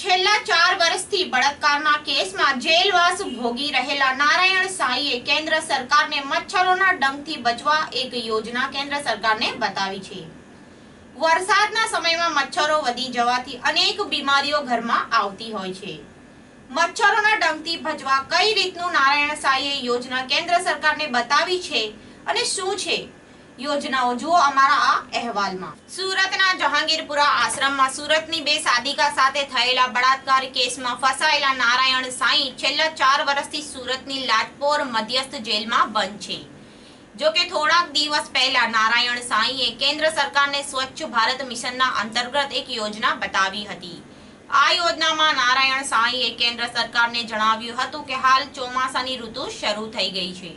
છેલ્લા ચાર વર્ષથી બળાત્કારના કેસમાં જેલવાસ ભોગી રહેલા નારાયણ સાંઈએ કેન્દ્ર સરકારને મચ્છરોના ડંખથી બચવા એક યોજના કેન્દ્ર સરકારને બતાવી છે. વરસાદના સમયમાં મચ્છરો વધી જવાથી અનેક બીમારીઓ ઘરમાં આવતી હોય છે. મચ્છરોના ડંખથી બચવા કઈ રીતનું નારાયણ સાંઈએ યોજના કેન્દ્ર સરકારને બતાવી છે અને શું છે? યોજનાઓ જુઓ અમારા આ અહેવાલમાં. સુરતના જહાંગીરપુરા આશ્રમમાં સુરતની બે સાધિકા સાથે થયેલા બળાત્કાર કેસમાં ફસાયેલા નારાયણ સાંઈ છેલ્લા ચાર વર્ષથી સુરતની લાજપોર મધ્યસ્થ જેલમાં બંધ છે. જો કે થોડાક દિવસ પહેલા નારાયણ સાંઈએ કેન્દ્ર સરકારને સ્વચ્છ ભારત મિશનના અંતર્ગત એક યોજના બતાવી હતી. આ યોજનામાં નારાયણ સાંઈએ કેન્દ્ર સરકારને જણાવ્યું હતું કે હાલ ચોમાસાની ઋતુ શરૂ થઈ ગઈ છે.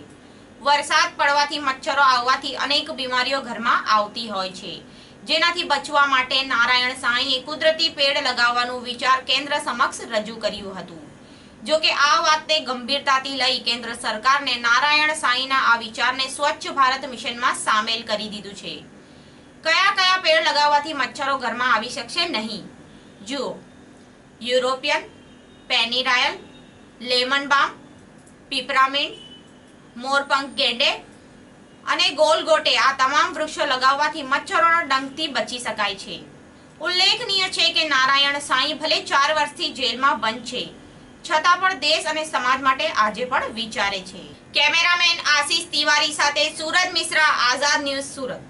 વરસાદ પડવાથી મચ્છરો આવવાથી અનેક બીમારીઓ ઘરમાં આવતી હોય છે. જેનાથી બચવા માટે નારાયણ સાંઈએ કુદરતી પેડ લગાવવાનું વિચાર કેન્દ્ર સમક્ષ રજૂ કર્યું હતું. જો કે આ વાતને ગંભીરતાથી લઈ કેન્દ્ર સરકારને નારાયણ સાંઈના આ વિચારને સ્વચ્છ ભારત મિશનમાં સામેલ કરી દીધું છે. કયા કયા પેડ લગાવવાથી મચ્છરો ઘરમાં આવી શકશે નહીં? જુઓ. યુરોપિયન પેનીરાયલ લેમન બામ પીપરામિન્ટ મોરપંખ ગેંડે અને ગોલગોટે આ તમામ વૃક્ષો લગાવવાથી મચ્છરોના ડંખથી બચી શકાય છે. ઉલ્લેખનીય છે કે નારાયણ સાંઈ ભલે ચાર વર્ષથી જેલમાં બંધ છે, છતાં પણ દેશ અને સમાજ માટે આજે પણ વિચારે છે. કેમેરામેન આશીષ તિવારી સાથે સુરજ મિશ્રા, આઝાદ ન્યૂઝ સુરત.